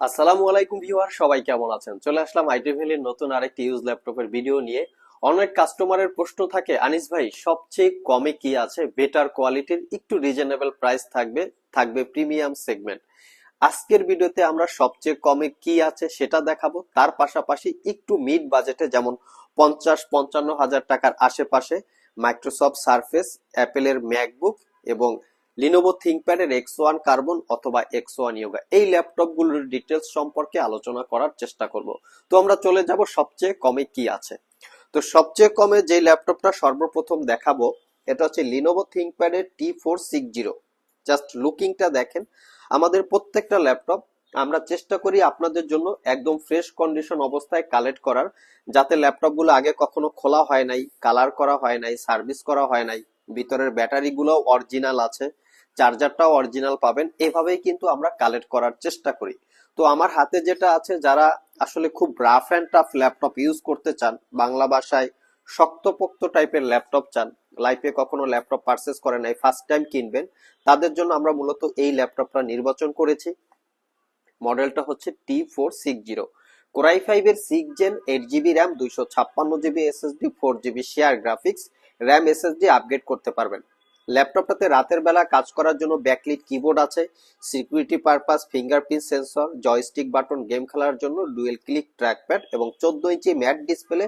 আসসালামু আলাইকুম ভিউয়ার, সবাই কেমন আছেন? চলে আসলাম আইটি ভ্যালির নতুন আরেকটি ইউজ ল্যাপটপের ভিডিও নিয়ে। অনেক কাস্টমারের প্রশ্ন থাকে, আনিস ভাই, সবচেয়ে কমে কি আছে? বেটার কোয়ালিটির একটু রিজনেবল প্রাইস থাকবে থাকবে প্রিমিয়াম সেগমেন্ট আজকের ভিডিওতে আমরা সবচেয়ে কমে কি আছে সেটা দেখাবো। তার পাশাপাশি একটু মিড বাজেটে যেমন পঞ্চাশ পঞ্চান্ন হাজার টাকার আশেপাশে মাইক্রোসফট সারফেস অ্যাপেলের ম্যাকবুক এবং লিনোভো থিঙ্কপ্যাডের এক্স ওয়ান কার্বন অথবা এক্স ওয়ান ইয়োগা এই ল্যাপটপগুলোর ডিটেলস সম্পর্কে আলোচনা করার চেষ্টা করব। তো আমরা চলে যাব সবচেয়ে কমে কি আছে। তো সবচেয়ে কমে যে ল্যাপটপটা সর্বপ্রথম দেখাবো, এটা হচ্ছে Lenovo থিঙ্কপ্যাডের T four six zero just লুকিংটা দেখেন, আমাদের প্রত্যেকটা ল্যাপটপ, আমরা চেষ্টা করি আপনাদের জন্য একদম ফ্রেশ কন্ডিশন অবস্থায় কালেক্ট করার, যাতে ল্যাপটপগুলো আগে কখনো খোলা হয় নাই কালার করা হয় নাই সার্ভিস করা হয় নাই, ভিতরের ব্যাটারিগুলো অরিজিনাল আছে। চার্জারটাও অরিজিনাল পাবেন, এভাবেই কিন্তু আমরা কালেক্ট করার চেষ্টা করি। তো আমার হাতে যেটা আছে, যারা আসলে খুব rough and tough laptop use করতে চান, বাংলা ভাষায় শক্তপোক্ত টাইপের ল্যাপটপ চান লাইফে কখনো ল্যাপটপ পারচেস করে নাই ফার্স্ট টাইম কিনবেন, তাদের জন্য আমরা মূলত এই ল্যাপটপটা নির্বাচন করেছি। মডেলটা হচ্ছে T four six zero core i five এর six gen eight GB RAM দুইশো ছাপ্পান্ন GB SSD four GB share graphics RAM SSD upgrade করতে পারবেন। ল্যাপটপটাতে রাতের বেলা কাজ করার জন্য ব্যাকলিট কিবোর্ড আছে, security purpose, fingerprint sensor, joystick button game খেলার জন্য ডুয়েল ক্লিক ট্র্যাকপ্যাড এবং চোদ্দ ইঞ্চি ম্যাট ডিসপ্লে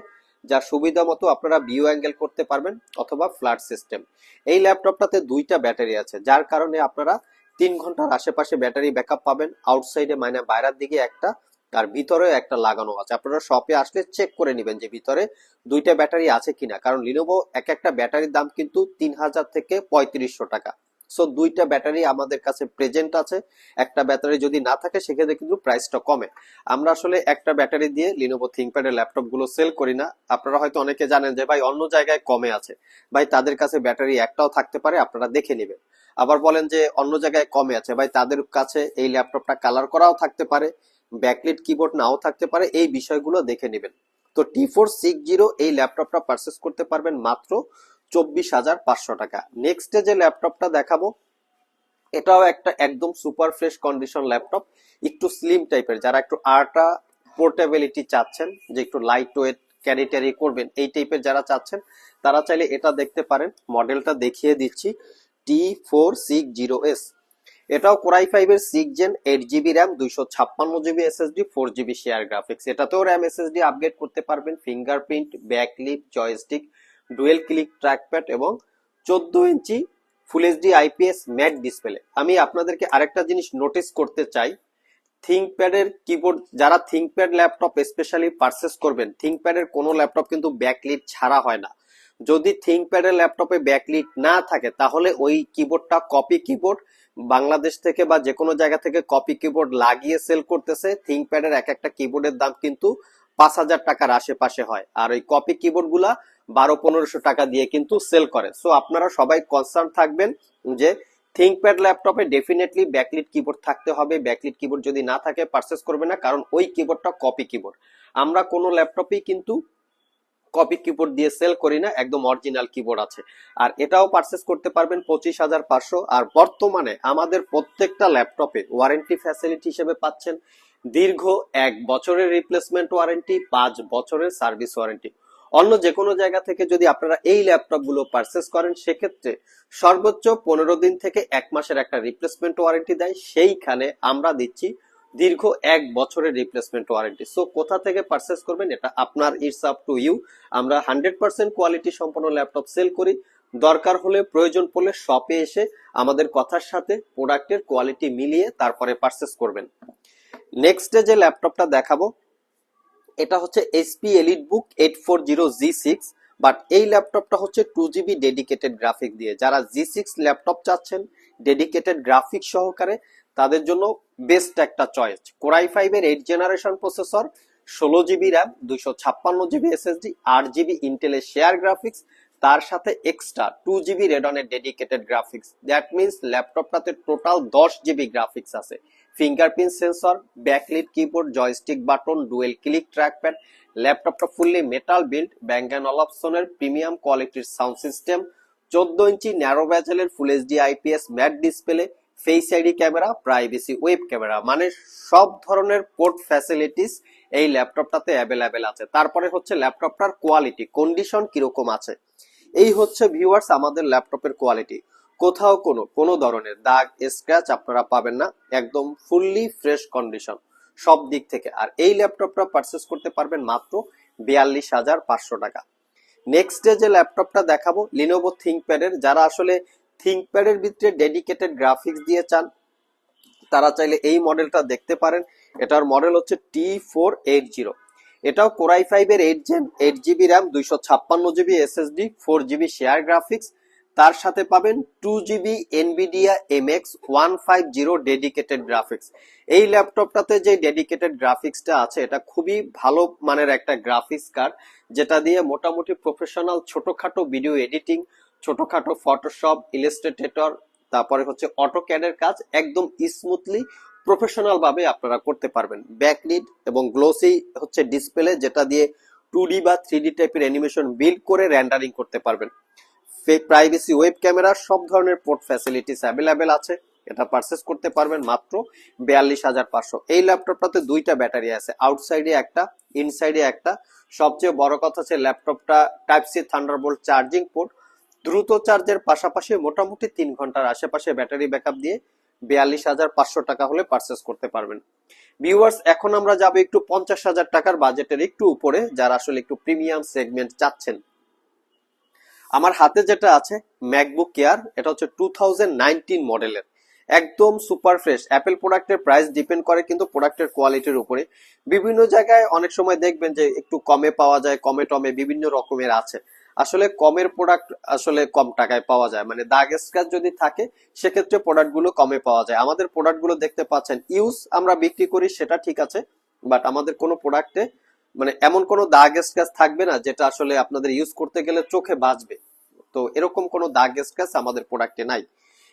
যা সুবিধা মতো আপনারা ভিউ অ্যাঙ্গেল করতে পারবেন অথবা ফ্ল্যাট সিস্টেম। এই ল্যাপটপটাতে দুইটা ব্যাটারি আছে, যার কারণে আপনারা তিন ঘণ্টার আশেপাশে ব্যাটারি ব্যাকআপ পাবেন, আউটসাইডে মানে বাইরের দিকে একটা আর ভিতরেও একটা লাগানো আছে। আপনারা শপে আসলে চেক করে নেবেন যে ভিতরে দুইটা ব্যাটারি আছে কিনা। কারণ লিনোভো এক একটা ব্যাটারির দাম কিন্তু তিন হাজার থেকে পঁয়ত্রিশশো টাকা। সো দুইটা ব্যাটারি আমাদের কাছে প্রেজেন্ট আছে। একটা ব্যাটারি যদি না থাকে, সেক্ষেত্রে কিন্তু প্রাইসটা কমে। আমরা আসলে একটা ব্যাটারি দিয়ে লিনোভো থিঙ্কপ্যাডের ল্যাপটপগুলো সেল করি না। আপনারা হয়তো অনেকে জানেন যে, ভাই, অন্য জায়গায় কমে আছে। ভাই, তাদের কাছে ব্যাটারি একটাও থাকতে পারে, আপনারা দেখে নেবেন। আবার বলেন যে, অন্য জায়গায় কমে আছে। ভাই, তাদের কাছে এই ল্যাপটপটা কালার করাও থাকতে পারে। ব্যাকলিট কিবোর্ড নাও থাকতে পারে, এই বিষয়গুলো দেখে নেবেন। তো টি ফোর সিক্স জিরো এই ল্যাপটপটা পারচেস করতে পারবেন মাত্র চব্বিশ হাজার পাঁচশো টাকা। নেক্সটে যে ল্যাপটপটা দেখাবো, এটাও একটা একদম সুপার ফ্রেশ কন্ডিশন ল্যাপটপ, একটু স্লিম টাইপের যারা একটু আর্টা পোর্টেবিলিটি চাচ্ছেন, যে একটু লাইট ওয়েট ক্যারি ট্যারি করবেন, এই টাইপের যারা চাচ্ছেন, তারা চাইলে এটা দেখতে পারেন। মডেলটা দেখিয়ে দিচ্ছি T four six zero S এটাও কোরাই ফাইভ এর six gen eight GB RAM দুইশো ছাপ্পান্ন GB SSD four GB share graphics এটাতেও র্যাম এসএসডি আপগ্রেড করতে পারবেন fingerprint backlit joystick dual click trackpad এবং চোদ্দ ইঞ্চি full HD IPS matte display আমি আপনাদেরকে আরেকটা জিনিস নোটিস করতে চাই। থিঙ্কপ্যাডের কিবোর্ড যারা থিঙ্কপ্যাড ল্যাপটপ স্পেশালি পারচেস করবেন থিঙ্কপ্যাডের কোনো ল্যাপটপ কিন্তু ব্যাকলিট ছাড়া হয় না। যদি থিঙ্কপ্যাডের ল্যাপটপে ব্যাকলিট না থাকে, তাহলে ওই কিবোর্ডটা কপি কিবোর্ড বাংলাদেশ থেকে বা যে কোনো জায়গা থেকে কপি কিবোর্ড লাগিয়ে সেল করতেছে থিঙ্কপ্যাডের এক একটা কিবোর্ডের দাম কিন্তু পাঁচ হাজার টাকার আশেপাশে হয়। আর ওই কপি কিবোর্ডগুলা বারো, পনেরোশো টাকা দিয়ে কিন্তু সেল করে। সো আপনারা সবাই কনসার্ন থাকবেন যে থিঙ্কপ্যাড ল্যাপটপে ডেফিনেটলি ব্যাকলিট কিবোর্ড থাকতে হবে। ব্যাকলিট কিবোর্ড যদি না থাকে পারচেস করবে না, কারণ ওই কিবোর্ডটা কপি কিবোর্ড আমরা কোনো ল্যাপটপেই কিন্তু কপি কিবোর্ড দিয়ে সেল করি না, একদম অরিজিনাল কিবোর্ড আছে। আর এটাও পারচেস করতে পারবেন পঁচিশ হাজার পাঁচশো। আর বর্তমানে আমাদের প্রত্যেকটা ল্যাপটপে ওয়ারেন্টি ফ্যাসিলিটি হিসেবে পাচ্ছেন দীর্ঘ এক বছরের রিপ্লেসমেন্ট ওয়ারেন্টি পাঁচ বছরের সার্ভিস ওয়ারেন্টি অন্য যে কোনো জায়গা থেকে যদি আপনারা এই ল্যাপটপগুলো পারচেস করেন, সেক্ষেত্রে সর্বোচ্চ পনেরো দিন থেকে এক মাসের একটা রিপ্লেসমেন্ট ওয়ারেন্টি দেয়। সেইখানে আমরা দিচ্ছি দীর্ঘ এক বছরের রিপ্লেসমেন্ট ওয়ারেন্টি সো কোথা থেকে পারচেস করবেন এটা আপনার ইটস আপ টু ইউ আমরা হান্ড্রেড পার্সেন্ট কোয়ালিটি সম্পন্ন ল্যাপটপ সেল করি। দরকার হলে, প্রয়োজন পড়লে শপে এসে আমাদের কথার সাথে প্রোডাক্টের কোয়ালিটি মিলিয়ে তারপরে পারচেস করবেন। নেক্সটে যে ল্যাপটপটা দেখাবো, এটা হচ্ছে HP EliteBook eight four zero G six but এই ল্যাপটপটা হচ্ছে টু জিবি ডেডিকেটেড গ্রাফিক দিয়ে। যারা জি সিক্স ল্যাপটপ চাচ্ছেন ডেডিকেটেড গ্রাফিক সহকারে তাদের জন্য বেস্ট একটা চয়েস কোরাই ফাইভ এর এইট জেনারেশন প্রসেসর ষোলো জিবি র্যাম দুইশো ছাপ্পান্ন জিবি এসএসডি আট জিবি ইন্টেলের শেয়ার গ্রাফিক্স তার সাথে এক্সট্রা টু জিবি রেডনের ডেডিকেটেড গ্রাফিক্স দ্যাট মিনস ল্যাপটপটাতে টোটাল দশ জিবি গ্রাফিক্স আছে। Fingerprint sensor backlit keyboard joystick button dual click trackpad ল্যাপটপটা fully metal build Bang and অলপসনের premium কোয়ালিটির সাউন্ড সিস্টেম চোদ্দ ইঞ্চি narrow ব্যাজেলের full HD IPS matte display face ID camera privacy web camera মানে সব ধরনের port facilities এই ল্যাপটপটাতে available আছে। তারপরে হচ্ছে ল্যাপটপটার কোয়ালিটি কন্ডিশন কীরকম আছে? এই হচ্ছে ভিউয়ার্স আমাদের ল্যাপটপের কোয়ালিটি কোথাও কোনো কোনো ধরনের দাগ স্ক্র্যাচ আপনারা পাবেন না, একদম ফুললি ফ্রেশ কন্ডিশন সব দিক থেকে। আর এই ল্যাপটপটা পারচেস করতে পারবেন মাত্র বিয়াল্লিশ হাজার পাঁচশো টাকা। নেক্সট ডে যে ল্যাপটপটা দেখাবো লিনোভো থিঙ্কপ্যাডের যারা আসলে থিঙ্কপ্যাডের ভিতরে ডেডিকেটেড গ্রাফিক্স দিয়ে চান। তারা চাইলে এই মডেলটা দেখতে পারেন। এটার মডেল হচ্ছে টি ফোর এইট জিরো এটাও কোরাই ফাইভের eight gen eight GB RAM দুইশো ছাপ্পান্ন GB SSD four GB share graphics তার সাথে পাবেন two GB Nvidia MX one five zero dedicated graphics এই ল্যাপটপটাতে যে ডেডিকেটেড গ্রাফিক্সটা আছে, এটা খুবই ভালো মানের একটা গ্রাফিক্স কার্ড যেটা দিয়ে মোটামুটি প্রফেশনাল ছোটখাটো ভিডিও এডিটিং ছোটখাটো ফটোশপ ইলাস্ট্রেটর তারপরে হচ্ছে অটোক্যাডের কাজ একদম স্মুথলি প্রফেশনাল ভাবে আপনারা করতে পারবেন। ব্যাকলিড এবং গ্লোসি হচ্ছে ডিসপ্লে যেটা দিয়ে টু বা থ্রি টাইপের অ্যানিমেশন বিল্ড করে র্যান্ডারিং করতে পারবেন। প্রাইভেসি ওয়েব ক্যামেরা সব ধরনের পোর্ট ফ্যাসিলিটিস অ্যাভেলেবেল আছে। এটা পারচেস করতে পারবেন মাত্র বিয়াল্লিশ হাজার পাঁচশো। এই ল্যাপটপটাতে দুইটা ব্যাটারি আছে আউটসাইডে একটা ইনসাইডে একটা। সবচেয়ে বড় কথা হচ্ছে ল্যাপটপটা type C Thunderbolt charging port দ্রুত চার্জের পাশাপাশি মোটামুটি তিন ঘণ্টার আশেপাশে ব্যাটারি ব্যাকআপ দিয়ে বিয়াল্লিশ হাজার পাঁচশো টাকা হলে পারচেস করতে পারবেন। ভিউয়ার্স এখন আমরা যাব একটু পঞ্চাশ হাজার টাকার বাজেটের একটু উপরে, যারা আসলে একটু প্রিমিয়াম সেগমেন্ট চাচ্ছেন। আমার হাতে যেটা আছে ম্যাকবুক কেয়ার এটা হচ্ছে টু মডেলের একদম সুপার ফ্রেশ অ্যাপেল প্রোডাক্টের প্রাইস ডিপেন্ড করে কিন্তু প্রোডাক্টের কোয়ালিটির উপরে। বিভিন্ন জায়গায় অনেক সময় দেখবেন যে একটু কমে পাওয়া যায় কমে টমে বিভিন্ন রকমের আছে। আসলে কমের প্রোডাক্ট আসলে কম টাকায় পাওয়া যায়। মানে দাগ স্ক্র্যাচ যদি থাকে, সেক্ষেত্রে প্রোডাক্টগুলো কমে পাওয়া যায়। আমাদের প্রোডাক্টগুলো দেখতে পাচ্ছেন ইউজ আমরা বিক্রি করি, সেটা ঠিক আছে বাট আমাদের কোনো প্রোডাক্টে মানে এমন কোনো দাগ স্ক্র্যাচ থাকবে না, যেটা আসলে আপনাদের ইউজ করতে গেলে চোখে বাজবে তো এরকম কোনো দাগ স্ক্র্যাচ আমাদের প্রোডাক্টে নাই।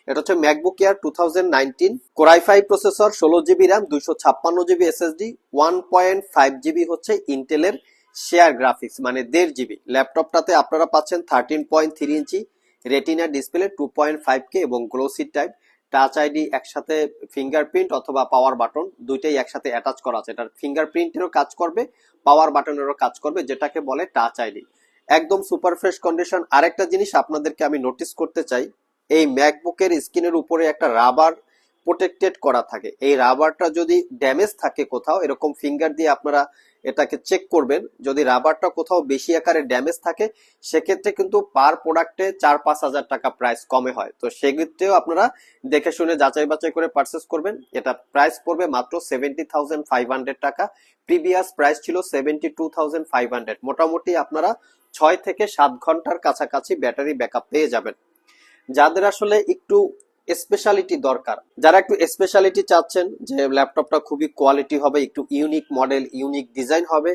এটা হচ্ছে MacBook Air two thousand nineteen core i five processor ষোলো জিবি র্যাম দুইশো ছাপ্পান্ন GB SSD one point five GB হচ্ছে ইন্টেলের শেয়ার গ্রাফিক্স মানে দেড় জিবি। ল্যাপটপটাতে আপনারা পাচ্ছেন thirteen point three inch retina display two point five K এবং গ্লোসি টাইপ টাচ আইডি একসাথে ফিঙ্গারপ্রিন্ট অথবা পাওয়ার বাটন দুইটাই একসাথে অ্যাটাচ করা আছে। এটার ফিঙ্গারপ্রিন্টেরও কাজ করবে পাওয়ার বাটনেরও কাজ করবে, যেটাকে বলে টাচ আইডি একদম সুপার ফ্রেশ কন্ডিশন আরেকটা জিনিস আপনাদেরকে আমি নোটিস করতে চাই, এই ম্যাকবুকের স্ক্রিনের উপরে একটা রাবার প্রোটেক্টেড করা থাকে। এই রাবারটা যদি ড্যামেজ থাকে কোথাও, এরকম ফিঙ্গার দিয়ে আপনারা এটাকে চেক করবেন। যদি রাবারটা কোথাও বেশি আকারে ড্যামেজ থাকে, সেক্ষেত্রে কিন্তু পার প্রোডাক্টে চার পাঁচ হাজার টাকা প্রাইস কমে হয়। তো সেক্ষেত্রেও আপনারা দেখে শুনে যাচাই বাছাই করে পারচেস করবেন। এটা প্রাইস পড়বে মাত্র সেভেন্টি থাউজেন্ড ফাইভ হান্ড্রেড টাকা। প্রিভিয়াস প্রাইস ছিল seventy two thousand five hundred মোটামুটি আপনারা ছয় থেকে সাত ঘণ্টার কাছাকাছি ব্যাটারি ব্যাকআপ পেয়ে যাবেন। যাদের আসলে একটু স্পেশালিটি দরকার। যারা একটু স্পেশালিটি চাচ্ছেন যে ল্যাপটপটা খুবই কোয়ালিটি হবে, একটু ইউনিক মডেল ইউনিক ডিজাইন হবে,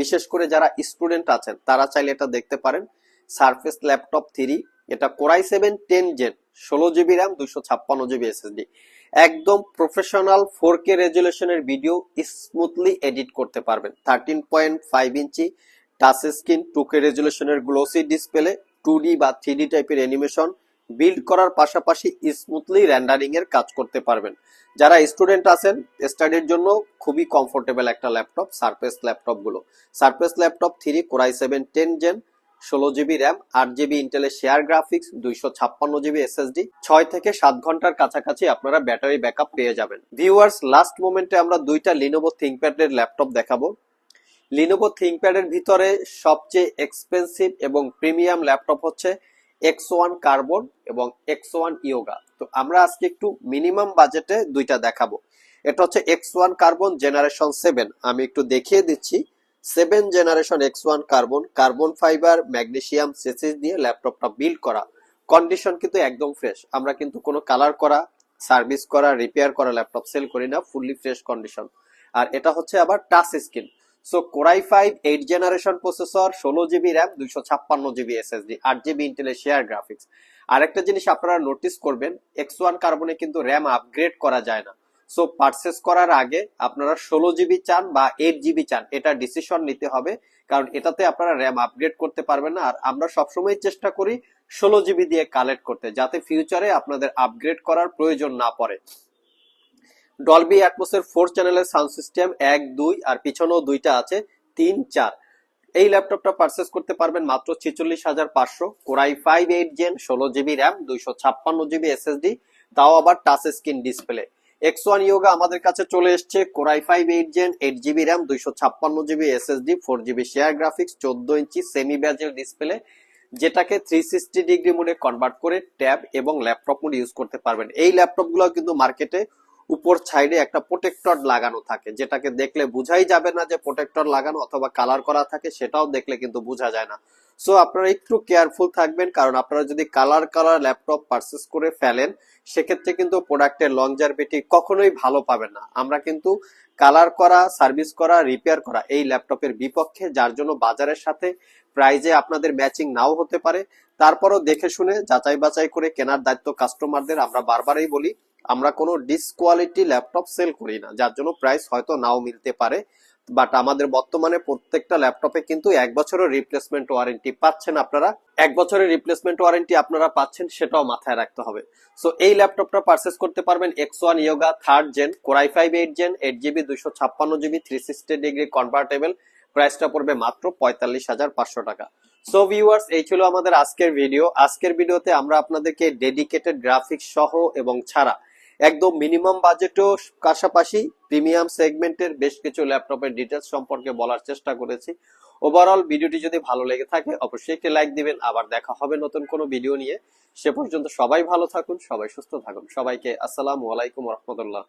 বিশেষ করে যারা স্টুডেন্ট আছেন, তারা চাইলে এটা দেখতে পারেন। সারফেস ল্যাপটপ থ্রি এটা core i seven ten gen ষোলো জিবি র্যাম দুইশো ছাপ্পান্ন জিবি এসএসডি একদম প্রফেশনাল ফোর কে রেজুলেশনের ভিডিও স্মুথলি এডিট করতে পারবেন। Thirteen point five inch touch screen two K রেজুলেশনের glossy display two D বা থ্রি ডি টাইপের অ্যানিমেশন বিল্ড করার পাশাপাশি স্মুথলি র্যান্ডারিং এর কাজ করতে পারবেন। যারা স্টুডেন্ট আছেন স্টাডির জন্য খুবই কমফোর্টেবল একটা ল্যাপটপ সারফেস ল্যাপটপগুলো। Surface laptop three core i seven ten gen ষোলো জিবি র্যাম আট জিবি ইন্টেলের শেয়ার গ্রাফিক্স দুইশো ছাপ্পান্ন জিবি এসএসডি ছয় থেকে সাত ঘণ্টার কাছাকাছি আপনারা ব্যাটারি ব্যাকআপ পেয়ে যাবেন। ভিউয়ার্স লাস্ট মোমেন্টে আমরা দুইটা লিনোভো থিঙ্কপ্যাডের ল্যাপটপ দেখাবো। লিনোভো থিঙ্কপ্যাডের ভিতরে সবচেয়ে এক্সপেন্সিভ এবং প্রিমিয়াম ল্যাপটপ হচ্ছে এক্স ওয়ান কার্বন এবং এক্স ওয়ান ইয়োগা তো আমরা আজকে একটু মিনিমাম বাজেটে দুইটা দেখাবো। এটা হচ্ছে X one carbon generation seven আমি একটু দেখিয়ে দিচ্ছি। Seven generation X one carbon carbon fibre magnesium chassis দিয়ে ল্যাপটপটা বিল্ড করা। কন্ডিশন কিন্তু একদম ফ্রেশ আমরা কিন্তু কোনো কালার করা সার্ভিস করা রিপেয়ার করা ল্যাপটপ সেল করি না। ফুললি ফ্রেশ কন্ডিশন আর এটা হচ্ছে আবার touch screen so core i five eight generation processor ষোলো জিবি র্যাম দুইশো ছাপ্পান্ন জিবি এসএসডি আট জিবি ইন্টেলের শেয়ার গ্রাফিক্স আরেকটা জিনিস আপনারা নোটিস করবেন এক্স ওয়ান কার্বনে কিন্তু র্যাম আপগ্রেড করা যায় না। সো পারচেস করার আগে আপনারা ষোলো জিবি চান বা এইট জিবি চান, এটা ডিসিশন নিতে হবে, কারণ এটাতে আপনারা র্যাম আপগ্রেড করতে পারবেন না। আর আমরা সবসময় চেষ্টা করি ষোলো জিবি দিয়ে কালেক্ট করতে, যাতে ফিউচারে আপনাদের আপগ্রেড করার প্রয়োজন না পড়ে। ডলবি অ্যাটমোসের ফোর চ্যানেলের সাউন্ড সিস্টেম এক, দুই, আর পিছনেও দুইটা আছে, তিন, চার। এই ল্যাপটপটা পারচেস করতে পারবেন মাত্র ছেচল্লিশ হাজার পাঁচশো। Core i five eight gen ষোলো জিবি র্যাম দুইশো ছাপ্পান্ন জিবি এসএসডি তাও আবার touch screen display X one Yoga আমাদের কাছে চলে এসছে core i five eight gen eight GB RAM দুইশো ছাপ্পান্ন GB SSD four GB share graphics চোদ্দ ইঞ্চি সেমি ব্যাজেল ডিসপ্লে যেটাকে থ্রি সিক্সটি ডিগ্রি মোডে কনভার্ট করে ট্যাব এবং ল্যাপটপ মোড ইউজ করতে পারবেন। এই ল্যাপটপগুলো কিন্তু মার্কেটে উপর সাইডে একটা প্রোটেক্টর লাগানো থাকে, যেটাকে দেখলে বুঝাই যাবে না যে প্রোটেক্টর লাগানো অথবা কালার করা থাকে, সেটাও দেখলে কিন্তু বোঝা যায় না। সো আপনারা একটু কেয়ারফুল থাকবেন, কারণ আপনারা যদি কালার কালার ল্যাপটপ পারচেস করে ফেলেন, সেক্ষেত্রে কিন্তু প্রোডাক্টের লংজারভিটি কখনোই ভালো পাবেন না। আমরা কিন্তু কালার করা সার্ভিস করা রিপেয়ার করা এই ল্যাপটপের বিপক্ষে, যার জন্য বাজারের সাথে প্রাইজে আপনাদের ম্যাচিং নাও হতে পারে। তারপরও দেখে শুনে, যাচাই বাছাই করে কেনার দায়িত্ব কাস্টমারদের আমরা বারবারই বলি আমরা কোনো ডিসকোয়ালিটি ল্যাপটপ সেল করি না। যার জন্য প্রাইস হয়তো নাও মিলতে পারে বাট আমাদের বর্তমানে প্রত্যেকটা ল্যাপটপে কিন্তু এক বছরের রিপ্লেসমেন্ট ওয়ারেন্টি পাচ্ছেন আপনারা। এক বছরের রিপ্লেসমেন্ট ওয়ারেন্টি আপনারা পাচ্ছেন, সেটাও মাথায় রাখতে হবে। সো এই ল্যাপটপটা পারচেস করতে পারবেন X one Yoga third gen core i five eight gen eight GB দুইশো ছাপ্পান্ন GB three sixty degree convertible প্রাইসটা পড়বে মাত্র পঁয়তাল্লিশ হাজার পাঁচশো টাকা। সো ভিউয়ার্স এই ছিল আমাদের আজকের ভিডিও আজকের ভিডিওতে আমরা আপনাদেরকে ডেডিকেটেড গ্রাফিক্স সহ এবং ছাড়া একদম মিনিমাম বাজেটও পাশাপাশি প্রিমিয়াম সেগমেন্টের বেশ কিছু ল্যাপটপের ডিটেলস সম্পর্কে বলার চেষ্টা করেছি। ওভারঅল ভিডিওটি যদি ভালো লেগে থাকে, অবশ্যই একটি লাইক দিবেন। আবার দেখা হবে নতুন কোনো ভিডিও নিয়ে। সে পর্যন্ত সবাই ভালো থাকুন, সবাই সুস্থ থাকুন। সবাইকে আসসালামু আলাইকুম রহমতুল্লাহ।